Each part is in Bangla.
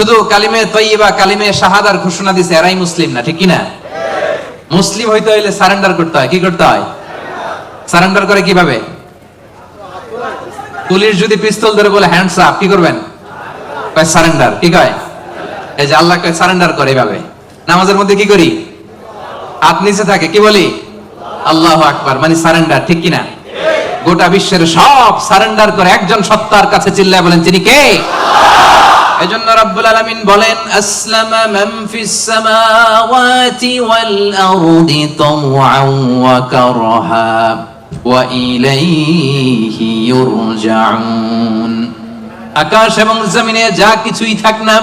শুধু কালিমে তৈবা কালিমে শাহাদার ঘোষণা দিছে, এরাই মুসলিম না, ঠিক কি না মুসলিম হইতে হইলে সারেন্ডার করতে হয়, কি করতে হয়? সারেন্ডার করে কীভাবে? পুলিশ যদি পিস্তল ধরে বলে হ্যান্ডস আপ কি করবেন? কয় সারেন্ডার কি কয়? এই যে আল্লাহ কয় সারেন্ডার করে এভাবে। নামাজের মধ্যে কি করি? হাত নিচে থাকে, কি বলি? আল্লাহ আকবার মানে সারেন্ডার, ঠিক কিনা? গোটা বিশ্বের সব সারেন্ডার করে একজন সত্তার কাছে চিল্লায় বলেন তিনি কে? এজন্য রব্বুল বলেন ফিস সামাওয়াতি ওয়াল আরদি ওয়া কারহা ওয়া ইলাইহি আকাশ এবং জমিনে যা কিছুই থাক না,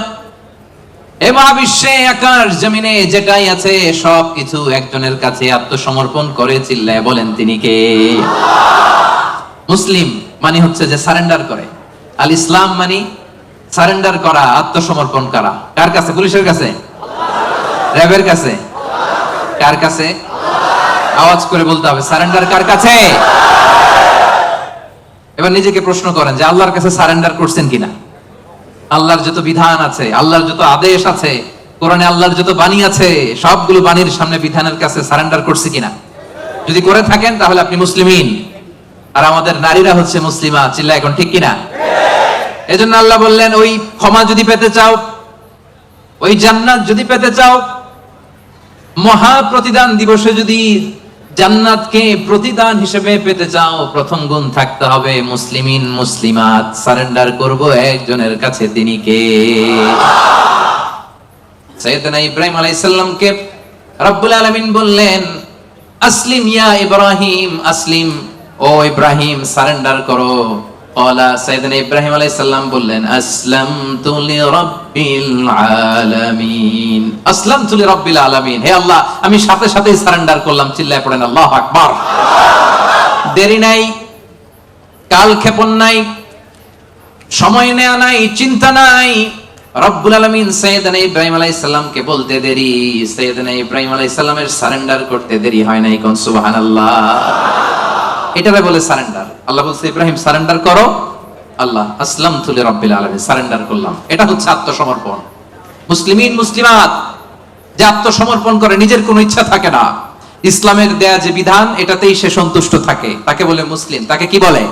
এ মহাবিশ্বে আকাশ জমিনে যেটাই আছে, সব কিছু একজনের কাছে আত্মসমর্পণ করে চিল্লায় বলেন তিনি কে? মুসলিম মানে হচ্ছে যে সারেন্ডার করে। আল ইসলাম মানে সারেন্ডার করা আত্মসমর্পণ করা? কার কাছে? পুলিশের কাছে? র্যাবের কাছে? কার কাছে? আওয়াজ করে বলতে হবে, সারেন্ডার কার কাছে? এবার নিজেকে প্রশ্ন করেন যে আল্লাহর কাছে সারেন্ডার করছেন কিনা? আল্লাহর যত বিধান আছে, আল্লাহর যত আদেশ আছে, কোরআনে আল্লাহর যত বাণী আছে, সবগুলো বাণীর সামনে বিধানের কাছে সারেন্ডার করছে কিনা? যদি করে থাকেন তাহলে আপনি মুসলিমিন। আর আমাদের নারীরা হচ্ছে মুসলিমা চিল্লা এখন ঠিক কিনা? এজন্য আল্লাহ বললেন, ওই ক্ষমা যদি পেতে চাও, ওই জান্নাত যদি পেতে চাও, মহা প্রতিদান দিবসে যদি জান্নাতকে প্রতিদান হিসেবে পেতে চাও, প্রথম গুণ থাকতে হবে মুসলিমিন, মুসলিমাত। সারেন্ডার করব একজনের কাছে, তিনি কে? সৈয়দনা ইব্রাহিম আলাইহিস সালামকে রব্বুল আলামিন বললেন, আসলিম ইয়া ইব্রাহিম, আসলিম, ও ইব্রাহিম, সারেন্ডার করো। ইব্রাহিম আলাই বললেন আসলাম তুলি রব্বিল আলামিন আসলাম তুলি রব্বিল আলামিন হে আল্লাহ, আমি সাথে সাথে সারেন্ডার করলাম, চিল্লায় পড়েন, আল্লাহ আকবার। দেরি নাই, কাল ক্ষেপণ নাই, সময় নেয়া নাই, চিন্তা নাই। রব্বুল আলমিন সৈয়দনা ইব্রাহিম আলাই বলতে দেরি। সৈয়দনা ইব্রাহিম আলাই সারেন্ডার করতে দেরি হয় নাই কোন সুবাহ আল্লাহ এটারে বলে সারেন্ডার আল্লাহ বলছে, ইব্রাহিম সারেন্ডার করো। আল্লাহ আসলাম তুলে রব্বিল আলমী সারেন্ডার করলাম। এটা হচ্ছে আত্মসমর্পণ। মুসলিমিন, মুসলিমাত, যে আত্মসমর্পণ করে, নিজের কোনো ইচ্ছা থাকে না। ইসলামের দেয়া যে বিধান, এটাতেই সে সন্তুষ্ট থাকে। তাকে বলে মুসলিম। তাকে কি বলে?